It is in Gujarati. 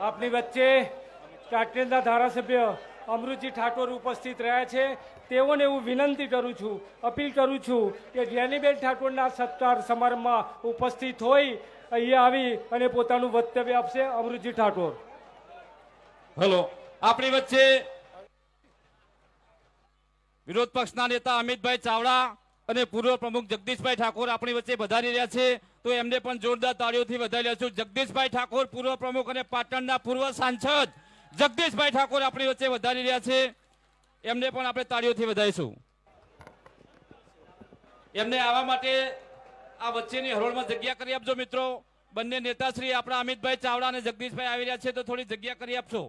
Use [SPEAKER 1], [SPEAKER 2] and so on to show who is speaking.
[SPEAKER 1] આપની વચ્ચે કાટરેજના ધારાસભ્ય અમૃતજી ઠાકોર ઉપસ્થિત રહ્યા છે. તેઓને હું વિનંતી કરું છું, અપીલ કરું છું કે જ્ઞાનીબેન ઠાકોરના સત્કાર સમારંભમાં ઉપસ્થિત હોય, અહીંયા આવી અને પોતાનું વક્તવ્ય આપશે અમૃતજી ઠાકોર.
[SPEAKER 2] હલો, આપણી વચ્ચે વિરોધ પક્ષના નેતા અમિતભાઈ ચાવડા અને પૂર્વ પ્રમુખ જગદીશભાઈ ઠાકોર આપણી વચ્ચે વધારી રહ્યા છે. તો એમને પણ જોરદાર તાળીઓથી વધારી રહ્યા છું. જગદીશભાઈ ઠાકોર પૂર્વ પ્રમુખ અને પાટણના પૂર્વ સાંસદ. જગદીશભાઈ ઠાકોર આપણી વચ્ચે વધારી રહ્યા છે. એમને પણ આપણે તાળીઓથી વધારીશું. એમને આવવા માટે આ વચ્ચેની હરોળમાં જગ્યા કરી આપજો મિત્રો. બંને નેતાશ્રી આપણા અમિતભાઈ ચાવડા અને જગદીશભાઈ આવી રહ્યા છે, તો થોડી જગ્યા કરી આપશો.